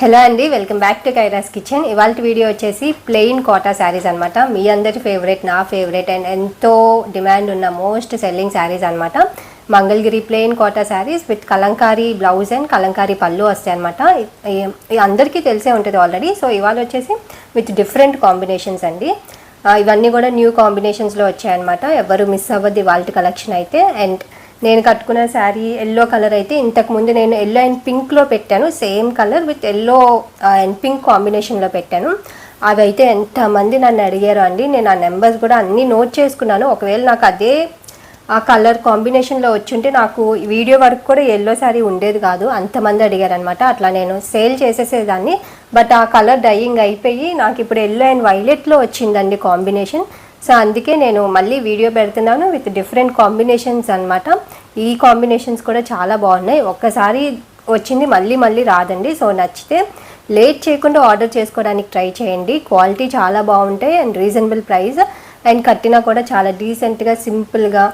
Hello అండి welcome back to కైరాస్ kitchen. ఇవాళ video వచ్చేసి ప్లెయిన్ కోటా శారీస్ అనమాట మీ అందరి ఫేవరెట్ నా ఫేవరెట్ అండ్ ఎంతో డిమాండ్ ఉన్న మోస్ట్ సెల్లింగ్ శారీస్ అనమాట Mangalagiri plain Kota saris with Kalamkari blouse and Kalamkari పళ్ళు వస్తాయి అనమాట అందరికీ తెలిసే ఉంటుంది ఆల్రెడీ సో ఇవాళ వచ్చేసి విత్ డిఫరెంట్ కాంబినేషన్స్ అండి. ఇవన్నీ కూడా న్యూ కాంబినేషన్స్లో వచ్చాయన్నమాట. ఎవరు మిస్ అవ్వద్ది వాళ్ళ కలెక్షన్ అయితే. అండ్ నేను కట్టుకున్న శారీ ఎల్లో కలర్ అయితే ఇంతకు ముందు నేను ఎల్లో అండ్ పింక్లో పెట్టాను. Same colour with yellow and pink కాంబినేషన్లో పెట్టాను. అవి అయితే ఎంతమంది నన్ను అడిగారు అండి. నేను ఆ నెంబర్స్ కూడా అన్నీ నోట్ చేసుకున్నాను. ఒకవేళ నాకు అదే ఆ కలర్ కాంబినేషన్లో వచ్చుంటే నాకు వీడియో వరకు కూడా ఎల్లో శారీ ఉండేది కాదు. అంతమంది అడిగారనమాట అట్లా నేను సేల్ చేసేసేదాన్ని. బట్ ఆ కలర్ డయింగ్ అయిపోయి నాకు ఇప్పుడు ఎల్లో అండ్ వైలెట్లో వచ్చిందండి కాంబినేషన్. సో అందుకే నేను మళ్ళీ వీడియో పెడుతున్నాను విత్ డిఫరెంట్ కాంబినేషన్స్ అనమాట ఈ కాంబినేషన్స్ కూడా చాలా బాగున్నాయి. ఒక్కసారి వచ్చింది మళ్ళీ మళ్ళీ రాదండి. సో నచ్చితే లేట్ చేయకుండా ఆర్డర్ చేసుకోవడానికి ట్రై చేయండి. క్వాలిటీ చాలా బాగుంటాయి అండ్ రీజనబుల్ ప్రైస్. అండ్ కట్టినా కూడా చాలా డీసెంట్గా సింపుల్గా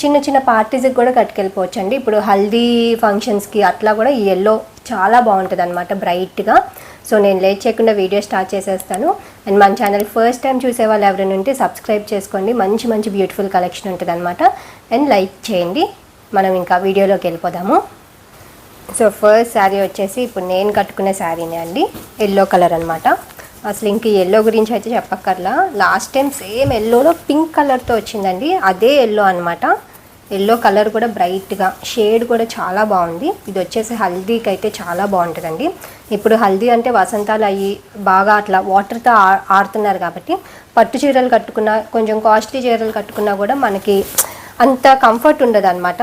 చిన్న చిన్న పార్టీస్కి కూడా కట్టుకెళ్ళిపోవచ్చు అండి ఇప్పుడు హల్దీ ఫంక్షన్స్కి అట్లా కూడా ఈ ఎల్లో చాలా బాగుంటుంది అనమాట బ్రైట్గా. సో నేను లేట్ చేయకుండా వీడియో స్టార్ట్ చేసేస్తాను. అండ్ మన ఛానల్ ఫస్ట్ టైం చూసే వాళ్ళు ఎవరైనా ఉంటే సబ్స్క్రైబ్ చేసుకోండి. మంచి మంచి బ్యూటిఫుల్ కలెక్షన్ ఉంటుంది అనమాట అండ్ లైక్ చేయండి. మనం ఇంకా వీడియోలోకి వెళ్ళిపోదాము. సో ఫస్ట్ శారీ వచ్చేసి ఇప్పుడు నేను కట్టుకునే శారీనే అండి. ఎల్లో కలర్ అనమాట అసలు ఇంక ఎల్లో గురించి అయితే చెప్పక్కర్లా. లాస్ట్ టైం సేమ్ ఎల్లోలో పింక్ కలర్తో వచ్చిందండి. అదే ఎల్లో అనమాట ఎల్లో కలర్ కూడా బ్రైట్గా షేడ్ కూడా చాలా బాగుంది. ఇది వచ్చేసి హల్దీకి అయితే చాలా బాగుంటుందండి. ఇప్పుడు హల్దీ అంటే వసంతాలు అయ్యి బాగా అట్లా వాటర్తో ఆడుతున్నారు కాబట్టి పట్టు చీరలు కట్టుకున్నా కొంచెం కాస్ట్లీ చీరలు కట్టుకున్నా కూడా మనకి అంత కంఫర్ట్ ఉండదు అనమాట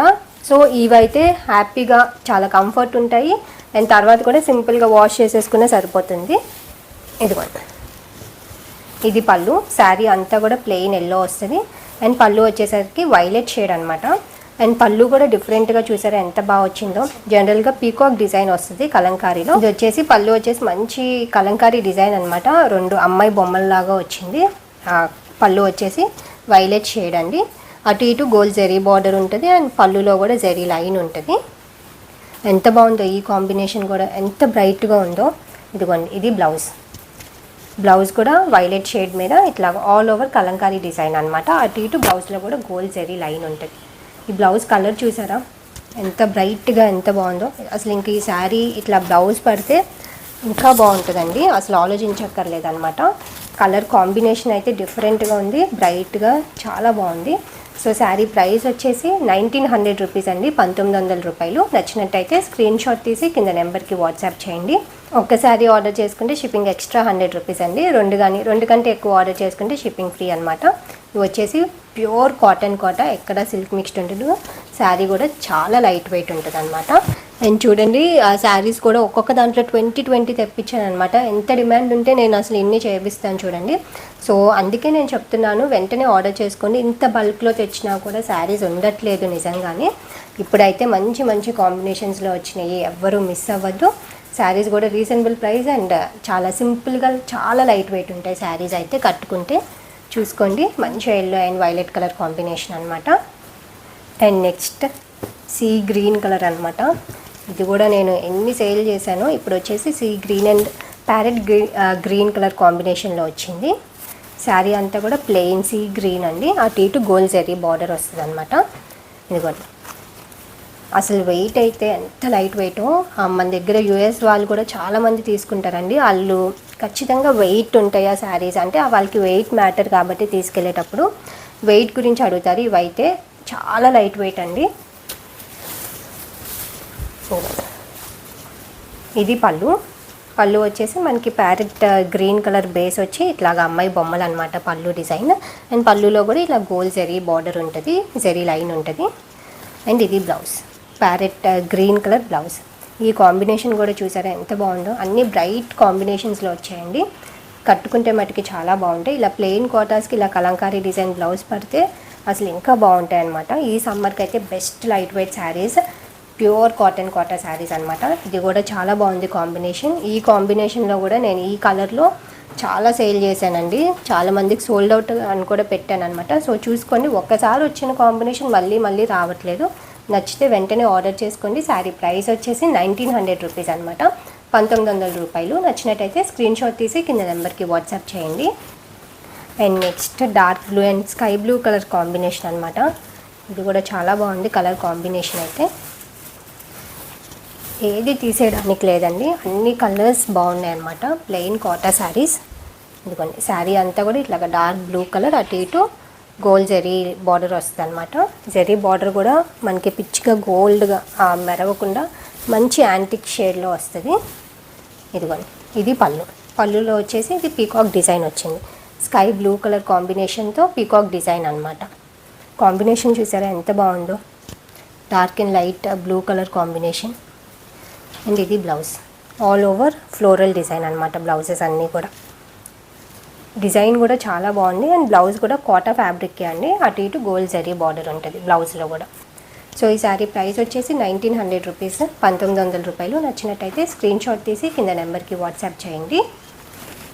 సో ఇవైతే హ్యాపీగా చాలా కంఫర్ట్ ఉంటాయి. అండ్ తర్వాత కూడా సింపుల్గా వాష్ చేసేసుకునే సరిపోతుంది. ఇదిగోండి ఇది పళ్ళు. శారీ అంతా కూడా ప్లెయిన్ ఎల్లో వస్తుంది. అండ్ పళ్ళు వచ్చేసరికి వైలెట్ షేడ్ అనమాట అండ్ పళ్ళు కూడా డిఫరెంట్గా చూసారా ఎంత బాగా వచ్చిందో. జనరల్గా పీకాక్ డిజైన్ వస్తుంది కలంకారీలో. ఇది వచ్చేసి పళ్ళు వచ్చేసి మంచి కలంకారీ డిజైన్ అనమాట రెండు అమ్మాయి బొమ్మల్లాగా వచ్చింది. ఆ పళ్ళు వచ్చేసి వైలెట్ షేడ్ అండి. అటు ఇటు గోల్డ్ జెరీ బార్డర్ ఉంటుంది. అండ్ పళ్ళులో కూడా జెరీ లైన్ ఉంటుంది. ఎంత బాగుందో ఈ కాంబినేషన్ కూడా. ఎంత బ్రైట్గా ఉందో. ఇదిగోండి ఇది బ్లౌజ్ బ్లౌజ్ కూడా వైలెట్ షేడ్ మీద ఇట్లా ఆల్ ఓవర్ కలంకారీ డిజైన్ అనమాట అటు ఇటు బ్లౌజ్లో కూడా గోల్డ్ జెరీ లైన్ ఉంటుంది. ఈ బ్లౌజ్ కలర్ చూసారా? ఎంత బ్రైట్గా ఎంత బాగుందో. అసలు ఇంక ఈ శారీ ఇట్లా బ్లౌజ్ పడితే ఇంకా బాగుంటుందండి. అసలు ఆలోచించక్కర్లేదు అనమాట కలర్ కాంబినేషన్ అయితే డిఫరెంట్గా ఉంది బ్రైట్గా చాలా బాగుంది. సో శారీ ప్రైస్ వచ్చేసి నైన్టీన్ హండ్రెడ్ రూపీస్ అండి పంతొమ్మిది వందల రూపాయలు. నచ్చినట్టయితే స్క్రీన్ షాట్ తీసి కింద నెంబర్కి వాట్సాప్ చేయండి. ఒక్క శారీ ఆర్డర్ చేసుకుంటే షిప్పింగ్ ఎక్స్ట్రా హండ్రెడ్ రూపీస్ అండి. రెండు కానీ రెండు కంటే ఎక్కువ ఆర్డర్ చేసుకుంటే షిప్పింగ్ ఫ్రీ అనమాట ఇవి వచ్చేసి ప్యూర్ కాటన్ కోట ఎక్కడ సిల్క్ మిక్స్డ్ ఉండదు శారీ కూడా చాలా లైట్ వెయిట్ ఉంటుంది అనమాట అండ్ చూడండి ఆ శారీస్ కూడా ఒక్కొక్క దాంట్లో ట్వంటీ ట్వంటీ తెప్పించాను అనమాట ఎంత డిమాండ్ ఉంటే నేను అసలు ఇన్ని చేపిస్తాను చూడండి. సో అందుకే నేను చెప్తున్నాను వెంటనే ఆర్డర్ చేసుకోండి. ఇంత బల్క్లో తెచ్చినా కూడా శారీస్ ఉండట్లేదు నిజంగానే. ఇప్పుడైతే మంచి మంచి కాంబినేషన్స్లో వచ్చినాయి. ఎవ్వరూ మిస్ అవ్వద్దు. శారీస్ కూడా రీజనబుల్ ప్రైస్ అండ్ చాలా సింపుల్గా చాలా లైట్ వెయిట్ ఉంటాయి శారీస్ అయితే కట్టుకుంటే. చూసుకోండి మంచి yellow and violet colour combination అనమాట and next sea green colour అనమాట ఇది కూడా నేను ఎన్ని సేల్ చేశానో ఇప్పుడు వచ్చేసి sea green and parrot green green colour కాంబినేషన్లో వచ్చింది. శారీ అంతా కూడా ప్లెయిన్ సీ గ్రీన్ అండి. అటు ఇటు గోల్డ్ జరీ బార్డర్ వస్తుంది అనమాట ఇదిగోండి. అసలు వెయిట్ అయితే ఎంత లైట్ వెయిట్. మన దగ్గర యూఎస్ వాళ్ళు కూడా చాలామంది తీసుకుంటారండి. వాళ్ళు ఖచ్చితంగా వెయిట్ ఉంటాయి ఆ శారీస్. అంటే వాళ్ళకి వెయిట్ మ్యాటర్ కాబట్టి తీసుకెళ్ళేటప్పుడు వెయిట్ గురించి అడుగుతారు. ఇవైతే చాలా లైట్ వెయిట్ అండి. ఇది పళ్ళు. పళ్ళు వచ్చేసి మనకి ప్యారెట్ గ్రీన్ కలర్ బేస్ వచ్చి ఇట్లాగా అమ్మాయి బొమ్మలు అనమాట పళ్ళు డిజైన్. అండ్ పళ్ళులో కూడా ఇలా గోల్ జెరీ బార్డర్ ఉంటుంది జెరీ లైన్ ఉంటుంది. అండ్ ఇది blouse. Parrot green colour blouse. ఈ కాంబినేషన్ కూడా చూసారా ఎంత బాగుందో. అన్ని బ్రైట్ కాంబినేషన్స్లో వచ్చాయండి. కట్టుకుంటే మటుకి చాలా బాగుంటాయి. ఇలా ప్లెయిన్ కోటాస్కి ఇలా కలంకారీ డిజైన్ బ్లౌజ్ పడితే అసలు ఇంకా బాగుంటాయి అనమాట ఈ సమ్మర్కి అయితే best light weight saris. Pure cotton cotton saris అనమాట ఇది కూడా చాలా బాగుంది కాంబినేషన్. ఈ కాంబినేషన్లో కూడా నేను ఈ కలర్లో చాలా సేల్ చేశానండి. చాలా మందికి సోల్డ్ అవుట్ అని కూడా పెట్టాను అనమాట సో చూసుకోండి ఒక్కసారి వచ్చిన కాంబినేషన్ మళ్ళీ మళ్ళీ రావట్లేదు. నచ్చితే వెంటనే ఆర్డర్ చేసుకోండి. శారీ ప్రైస్ వచ్చేసి నైన్టీన్ హండ్రెడ్ రూపీస్ అనమాట పంతొమ్మిది వందల రూపాయలు. నచ్చినట్టయితే స్క్రీన్ షాట్ తీసి కింద నెంబర్కి వాట్సాప్ చేయండి. And next dark blue and sky blue colour combination అనమాట ఇది కూడా చాలా బాగుంది కలర్ కాంబినేషన్ అయితే. ఏది తీసేయడానికి లేదండి. అన్ని కలర్స్ బాగున్నాయి అనమాట ప్లెయిన్ కాటా శారీస్. ఇదిగోండి శారీ అంతా కూడా ఇట్లా డార్క్ బ్లూ కలర్. అటు ఇటు గోల్డ్ జరీ బార్డర్ వస్తుంది అనమాట జరీ బార్డర్ కూడా మనకి పిచ్చిగా గోల్డ్గా మెరవకుండా మంచి యాంటిక్ షేడ్లో వస్తుంది. ఇదిగోండి ఇది పళ్ళు. పళ్ళులో వచ్చేసి ఇది పీకాక్ డిజైన్ వచ్చింది. స్కై బ్లూ కలర్ కాంబినేషన్తో పీకాక్ డిజైన్ అనమాట కాంబినేషన్ చూసారా ఎంత బాగుందో. Dark and light blue colour combination. And ఇది blouse. All over floral design అనమాట బ్లౌజెస్ అన్నీ కూడా. డిజైన్ కూడా చాలా బాగుంది. అండ్ బ్లౌజ్ కూడా కోటా ఫ్యాబ్రిక్కే అండి. అటు ఇటు గోల్డ్ జరీ బార్డర్ ఉంటుంది బ్లౌజ్లో కూడా. సో ఈ శారీ ప్రైస్ వచ్చేసి నైన్టీన్ హండ్రెడ్ రూపీస్ పంతొమ్మిది వందల రూపాయలు. నచ్చినట్టయితే స్క్రీన్ షాట్ తీసి కింద నెంబర్కి వాట్సాప్ చేయండి.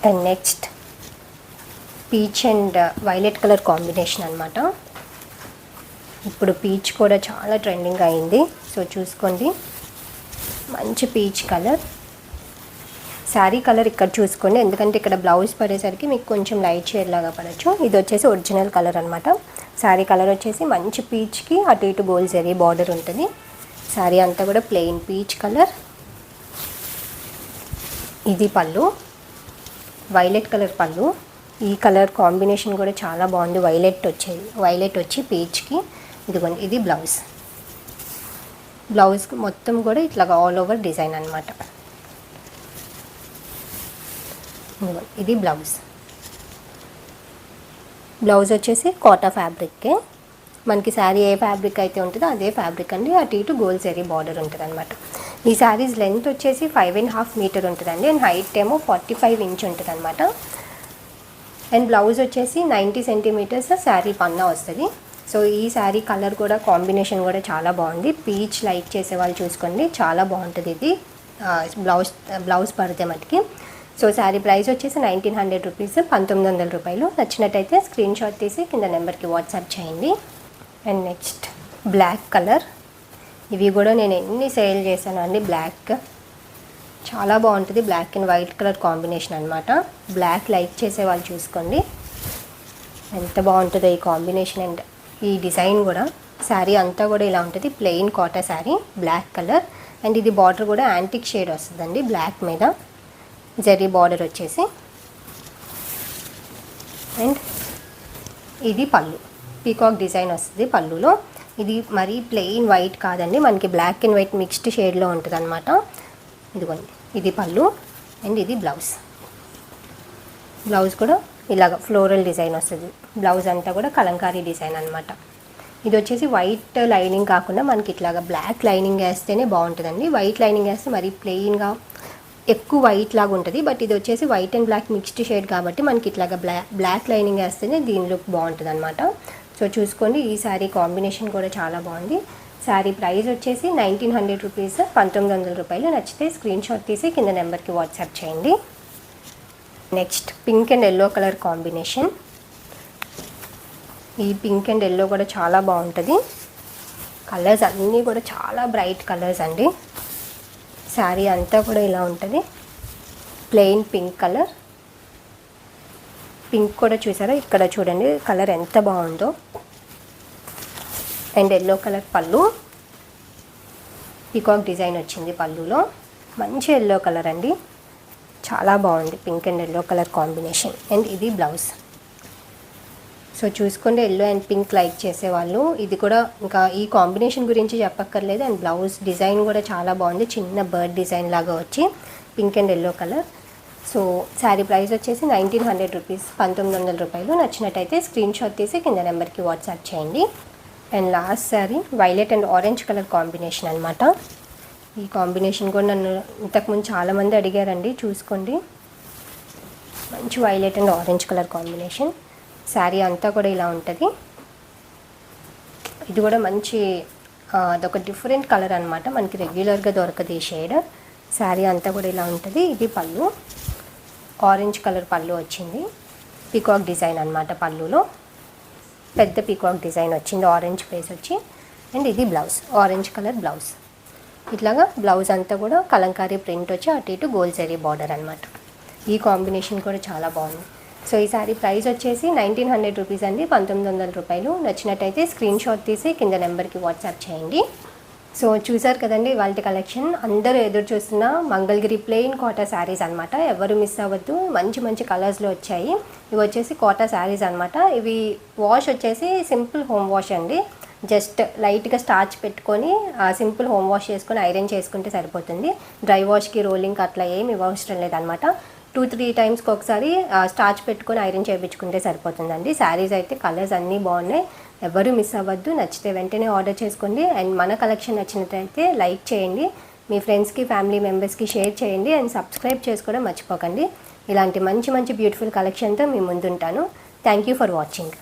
And next peach and violet colour combination అనమాట ఇప్పుడు పీచ్ కూడా చాలా ట్రెండింగ్ అయింది. సో చూసుకోండి. మంచి పీచ్ కలర్. శారీ కలర్ ఇక్కడ చూసుకోండి. ఎందుకంటే ఇక్కడ బ్లౌజ్ పడేసరికి మీకు కొంచెం లైట్ షేడ్ లాగా పడచ్చు. ఇది వచ్చేసి ఒరిజినల్ కలర్ అనమాట శారీ కలర్ వచ్చేసి మంచి పీచ్కి అటు ఇటు గోల్డ్ జరీ బార్డర్ ఉంటుంది. శారీ అంతా కూడా ప్లెయిన్ పీచ్ కలర్. ఇది పళ్ళు. వైలెట్ కలర్ పళ్ళు. ఈ కలర్ కాంబినేషన్ కూడా చాలా బాగుంది. వైలెట్ వచ్చేది వైలెట్ వచ్చి పీచ్కి ఇదిగోండి ఇది బ్లౌజ్. బ్లౌజ్కి మొత్తం కూడా ఇట్లా ఆల్ ఓవర్ డిజైన్ అనమాట ఇది బ్లౌజ్. బ్లౌజ్ వచ్చేసి కోటా ఫ్యాబ్రిక్కే. మనకి శారీ ఏ ఫ్యాబ్రిక్ అయితే ఉంటుందో అదే ఫ్యాబ్రిక్ అండి. అటు ఇటు గోల్డ్ శారీ బార్డర్ ఉంటుంది అనమాట ఈ శారీస్ లెంత్ వచ్చేసి ఫైవ్ అండ్ హాఫ్ మీటర్ ఉంటుందండి. అండ్ హైట్ ఏమో ఫార్టీ ఫైవ్ ఇంచ్ ఉంటుంది అనమాట అండ్ బ్లౌజ్ వచ్చేసి నైంటీ సెంటీమీటర్స్ శారీ పన్నా వస్తుంది. సో ఈ శారీ కలర్ కూడా కాంబినేషన్ కూడా చాలా బాగుంది. పీచ్ లైక్ చేసే వాళ్ళు చూసుకోండి. చాలా బాగుంటుంది ఇది. బ్లౌజ్ బ్లౌజ్ పడితే మటుకి. సో శారీ ప్రైస్ వచ్చేసి నైన్టీన్ హండ్రెడ్ రూపీస్ పంతొమ్మిది వందల రూపాయలు. నచ్చినట్టయితే స్క్రీన్ షాట్ తీసి కింద నెంబర్కి వాట్సాప్ చేయండి. And next black colour. ఇవి కూడా నేను ఎన్ని సేల్ చేశాను అండి బ్లాక్. చాలా బాగుంటుంది black and white colour combination అనమాట బ్లాక్ లైక్ చేసే వాళ్ళు చూసుకోండి. ఎంత బాగుంటుందో ఈ కాంబినేషన్ అండ్ ఈ డిజైన్ కూడా శారీ అంతా కూడా ఇలా ఉంటుంది. Plain Kota sari black colour and ఇది బార్డర్ కూడా యాంటిక్ షేడ్ వస్తుందండి బ్లాక్ మీద. జరీ బార్డర్ వచ్చేసి. అండ్ ఇది పళ్ళు. పీకాక్ డిజైన్ వస్తుంది పళ్ళులో. ఇది మరీ ప్లెయిన్ వైట్ కాదండి మనకి బ్లాక్ అండ్ వైట్ మిక్స్డ్ షేడ్లో ఉంటుంది అనమాట ఇదిగోండి ఇది పళ్ళు. అండ్ ఇది బ్లౌజ్ బ్లౌజ్ కూడా ఇలాగ ఫ్లోరల్ డిజైన్ వస్తుంది. బ్లౌజ్ అంతా కూడా కలంకారీ డిజైన్ అనమాట ఇది వచ్చేసి వైట్ లైనింగ్ కాకుండా మనకి ఇట్లాగా బ్లాక్ లైనింగ్ వేస్తేనే బాగుంటుందండి. వైట్ లైనింగ్ వేస్తే మరీ ప్లెయిన్గా ఎక్కువ వైట్ లాగా ఉంటుంది. బట్ ఇది వచ్చేసి white and black mixed shade కాబట్టి మనకి ఇట్లాగా బ్లాక్ బ్లాక్ లైనింగ్ వేస్తేనే దీని లుక్ బాగుంటుంది అనమాట సో చూసుకోండి ఈ శారీ కాంబినేషన్ కూడా చాలా బాగుంది. శారీ ప్రైస్ వచ్చేసి నైన్టీన్ హండ్రెడ్ రూపీస్ పంతొమ్మిది వందల రూపాయలు. నచ్చితే స్క్రీన్ షాట్ తీసి కింద నెంబర్కి వాట్సాప్ చేయండి. Next pink and yellow colour combination ఈ పింక్ అండ్ ఎల్లో కూడా చాలా బాగుంటుంది. కలర్స్ అన్నీ కూడా చాలా బ్రైట్ కలర్స్ అండి. శారీ అంతా కూడా ఇలా ఉంటుంది. ప్లెయిన్ పింక్ కలర్ పింక్ కూడా చూసారా? ఇక్కడ చూడండి కలర్ ఎంత బాగుందో. అండ్ ఎల్లో కలర్ పళ్ళు. పీకాక్ డిజైన్ వచ్చింది పళ్ళులో. మంచి ఎల్లో కలర్ అండి. చాలా బాగుంది pink and yellow colour combination and ఇది బ్లౌజ్ సో చూసుకోండి ఎల్లో అండ్ పింక్ లైక్ చేసేవాళ్ళు. ఇది కూడా ఇంకా ఈ కాంబినేషన్ గురించి చెప్పక్కర్లేదు. అండ్ బ్లౌజ్ డిజైన్ కూడా చాలా బాగుంది. చిన్న బర్డ్ డిజైన్ లాగా వచ్చి pink and yellow colour. So sari price వచ్చేసి నైన్టీన్ హండ్రెడ్ రూపీస్. పంతొమ్మిది వందల రూపాయలు. నచ్చినట్టయితే స్క్రీన్ షాట్ తీసి కింద నెంబర్కి వాట్సాప్ చేయండి. And last sari violet and orange colour combination అనమాట ఈ కాంబినేషన్ కూడా నన్ను ఇంతకుముందు చాలామంది అడిగారండి. చూసుకోండి. మంచి violet and orange colour combination. Sari అంతా కూడా ఇలా ఉంటుంది. ఇది కూడా మంచి అదొక డిఫరెంట్ కలర్ అనమాట మనకి రెగ్యులర్గా దొరకదు ఈ షేడ్. శారీ అంతా కూడా ఇలా ఉంటుంది. ఇది పళ్ళు. ఆరెంజ్ కలర్ పళ్ళు వచ్చింది. పీకాక్ డిజైన్ అనమాట పళ్ళులో. పెద్ద పీకాక్ డిజైన్ వచ్చింది. ఆరెంజ్ ఫేస్ వచ్చి. అండ్ ఇది బ్లౌజ్. Orange colour blouse. ఇట్లాగా బ్లౌజ్ అంతా కూడా కలంకారీ ప్రింట్ వచ్చి అటు ఇటు గోల్ జరీ బార్డర్ అనమాట ఈ కాంబినేషన్ కూడా చాలా బాగుంది. సో ఈ సారీ ప్రైస్ వచ్చేసి నైన్టీన్ హండ్రెడ్ రూపీస్ అండి పంతొమ్మిది వందల రూపాయలు. నచ్చినట్టయితే స్క్రీన్ షాట్ తీసి కింద నెంబర్కి వాట్సాప్ చేయండి. సో చూసారు కదండి వాళ్ళ కలెక్షన్. అందరూ ఎదురు చూస్తున్న మంగళగిరి ప్లెయిన్ కోటా శారీస్ అనమాట ఎవరు మిస్ అవ్వద్దు. మంచి మంచి కలర్స్లో వచ్చాయి. ఇవి వచ్చేసి కోటా శారీస్ అనమాట ఇవి వాష్ వచ్చేసి సింపుల్ హోమ్ వాష్ అండి. జస్ట్ లైట్గా స్టార్చ్ పెట్టుకొని సింపుల్ హోమ్ వాష్ చేసుకొని ఐరన్ చేసుకుంటే సరిపోతుంది. డ్రై వాష్కి రోలింగ్ అట్లా ఏమి ఇవ్వవసరం లేదనమాట టూ త్రీ టైమ్స్కి ఒకసారి స్టార్చ్ పెట్టుకొని ఐరన్ చేయించుకుంటే సరిపోతుందండి. శారీస్ అయితే కలర్స్ అన్నీ బాగున్నాయి. ఎవరు మిస్ అవ్వద్దు. నచ్చితే వెంటనే ఆర్డర్ చేసుకోండి. అండ్ మన కలెక్షన్ నచ్చినట్లయితే లైక్ చేయండి. మీ ఫ్రెండ్స్కి ఫ్యామిలీ మెంబర్స్కి షేర్ చేయండి. అండ్ సబ్స్క్రైబ్ చేసుకోవడం మర్చిపోకండి. ఇలాంటి మంచి మంచి బ్యూటిఫుల్ కలెక్షన్తో మీ ముందుంటాను. Thank you for watching.